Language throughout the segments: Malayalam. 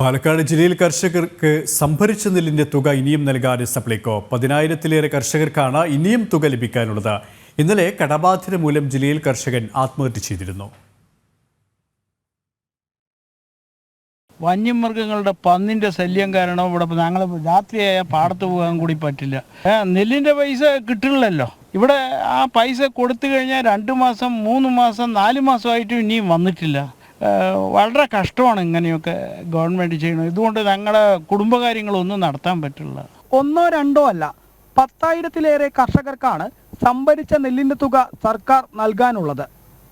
പാലക്കാട് ജില്ലയിൽ കർഷകർക്ക് സംഭരിച്ച നെല്ലിന്റെ തുക ഇനിയും നൽകാതെ സപ്ലൈകോ. പതിനായിരത്തിലേറെ കർഷകർക്കാണ് ഇനിയും തുക ലഭിക്കാനുള്ളത്. ഇന്നലെ കടബാധ്യത മൂലം ജില്ലയിൽ കർഷകൻ ആത്മഹത്യ ചെയ്തിരുന്നു. വന്യമൃഗങ്ങളുടെ പന്നിന്റെ ശല്യം കാരണം ഇവിടെ ഞങ്ങൾ രാത്രിയായ പാടത്ത് പോകാൻ കൂടി പറ്റില്ല. നെല്ലിന്റെ പൈസ കിട്ടില്ലല്ലോ ഇവിടെ ആ പൈസ കൊടുത്തു കഴിഞ്ഞാൽ രണ്ട് മാസം മൂന്ന് മാസം നാല് മാസമായിട്ടും ഇനിയും വന്നിട്ടില്ല. വളരെ കഷ്ടമാണ് ഇങ്ങനെയൊക്കെ ഗവൺമെന്റ് ചെയ്യണത് ഇതുകൊണ്ട് ഞങ്ങളുടെ കുടുംബകാര്യങ്ങളൊന്നും നടത്താൻ പറ്റില്ല. ഒന്നോ രണ്ടോ അല്ല പത്തായിരത്തിലേറെ കർഷകർക്കാണ് സംഭരിച്ച നെല്ലിന്റെ തുക സർക്കാർ നൽകാനുള്ളത്.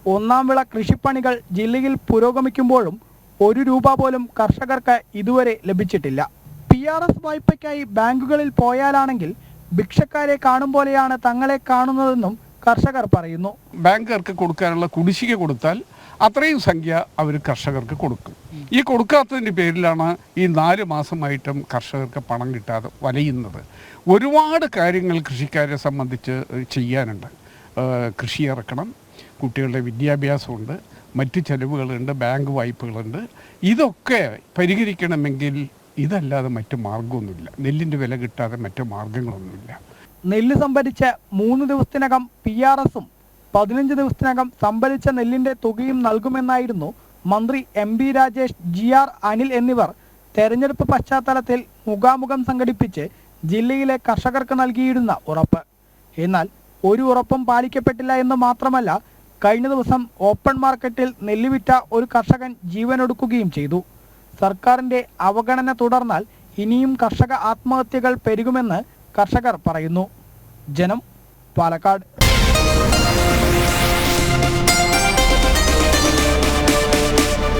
ഒന്നാം വിള കൃഷിപ്പണികൾ ജില്ലയിൽ പുരോഗമിക്കുമ്പോഴും ഒരു രൂപ പോലും കർഷകർക്ക് ഇതുവരെ ലഭിച്ചിട്ടില്ല. പി ആർ എസ് വായ്പയ്ക്കായി ബാങ്കുകളിൽ പോയാലാണെങ്കിൽ ഭിക്ഷക്കാരെ കാണും പോലെയാണ് തങ്ങളെ കാണുന്നതെന്നും കർഷകർ പറയുന്നു ബാങ്കർക്ക് കൊടുക്കാനുള്ള കുടിശ്ശിക കൊടുത്താൽ അത്രയും സംഖ്യ അവർ കർഷകർക്ക് കൊടുക്കും. ഈ കൊടുക്കാത്തതിന്റെ പേരിലാണ് ഈ നാല് മാസമായിട്ടും കർഷകർക്ക് പണം കിട്ടാതെ വലയുന്നത്. ഒരുപാട് കാര്യങ്ങൾ കൃഷിക്കാരെ സംബന്ധിച്ച് ചെയ്യാനുണ്ട്. കൃഷി ഇറക്കണം കുട്ടികളുടെ വിദ്യാഭ്യാസമുണ്ട് മറ്റ് ചെലവുകളുണ്ട് ബാങ്ക് വായ്പകളുണ്ട്. ഇതൊക്കെ പരിഹരിക്കണമെങ്കിൽ ഇതല്ലാതെ മറ്റു മാർഗമൊന്നുമില്ല നെല്ലിന്റെ വില കിട്ടാതെ മറ്റു മാർഗങ്ങളൊന്നുമില്ല നെല്ല് സംഭരിച്ച് മൂന്ന് ദിവസത്തിനകം പി ആർ എസും പതിനഞ്ച് ദിവസത്തിനകം സംഭരിച്ച നെല്ലിന്റെ തുകയും നൽകുമെന്നായിരുന്നു മന്ത്രി M B Rajesh G R Anil എന്നിവർ തെരഞ്ഞെടുപ്പ് പശ്ചാത്തലത്തിൽ മുഖാമുഖം സംഘടിപ്പിച്ച് ജില്ലയിലെ കർഷകർക്ക് നൽകിയിരുന്ന ഉറപ്പ്. എന്നാൽ ഒരു ഉറപ്പും പാലിക്കപ്പെട്ടില്ല എന്ന് മാത്രമല്ല കഴിഞ്ഞ ദിവസം ഓപ്പൺ മാർക്കറ്റിൽ നെല്ല് വിറ്റ ഒരു കർഷകൻ ജീവനൊടുക്കുകയും ചെയ്തു. സർക്കാരിന്റെ അവഗണന തുടർന്നാൽ ഇനിയും കർഷക ആത്മഹത്യകൾ പെരുകുമെന്ന് കർഷകർ പറയുന്നു. ജനം പാലക്കാട്.